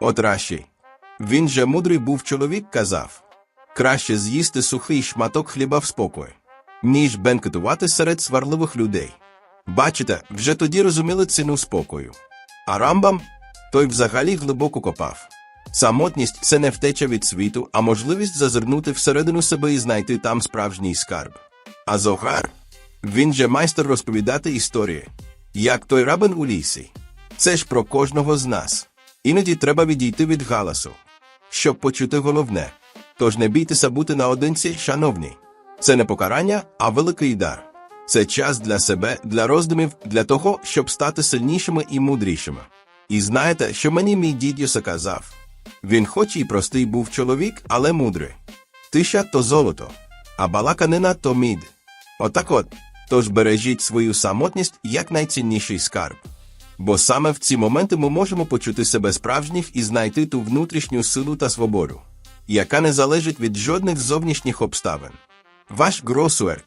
От раші. Він же мудрий був чоловік казав. Краще з'їсти сухий шматок хліба в спокої, ніж бенкетувати серед сварливих людей. Бачите, вже тоді розуміли ціну спокою. А Рамбам той взагалі глибоко копав. Самотність це не втеча від світу, а можливість зазирнути всередину себе і знайти там справжній скарб. А Зогар, він же майстер розповідати історії, як той рабин у лісі. Це ж про кожного з нас. Іноді треба відійти від галасу, щоб почути головне. Тож не бійтеся бути наодинці, шановні. Це не покарання, а великий дар. Це час для себе, для роздумів, для того, щоб стати сильнішими і мудрішими. І знаєте, що мені мій дід казав? Він хоч і простий був чоловік, але мудрий. Тиша то золото, а балаканина то мід. Отак от. Тож бережіть свою самотність як найцінніший скарб. Бо саме в ці моменти ми можемо почути себе справжніх і знайти ту внутрішню силу та свободу, яка не залежить від жодних зовнішніх обставин. Ваш Гросуерк